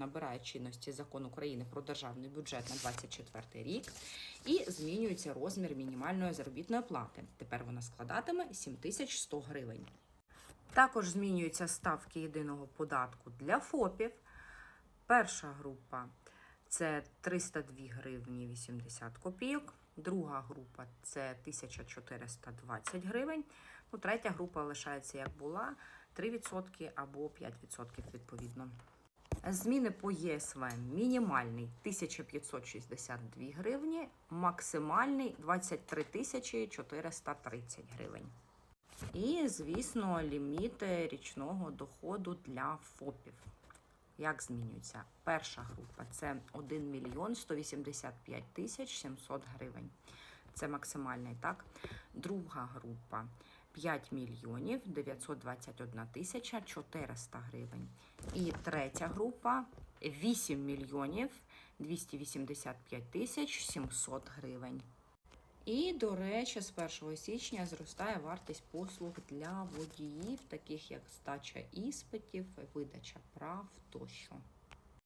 Набирає чинності закон України про державний бюджет на 2024 рік і змінюється розмір мінімальної заробітної плати. Тепер вона складатиме 7100 гривень. Також змінюються ставки єдиного податку для ФОПів. Перша група це 302 гривні 80 копійок. Друга група це 1420 гривень. Ну, третя група лишається як була 3% або 5% відповідно. Зміни по ЄСВ мінімальний 1562 гривні, максимальний 23 430 гривень. І, звісно, ліміти річного доходу для ФОПів. Як змінюється? Перша група це 1 мільйон 185 тисяч 700 гривень. Це максимальний, так? Друга група 5 мільйонів 921 тисяча 400 гривень. І третя група 8 мільйонів 285 тисяч 700 гривень. І, до речі, з 1 січня зростає вартість послуг для водіїв, таких як здача іспитів, видача прав тощо.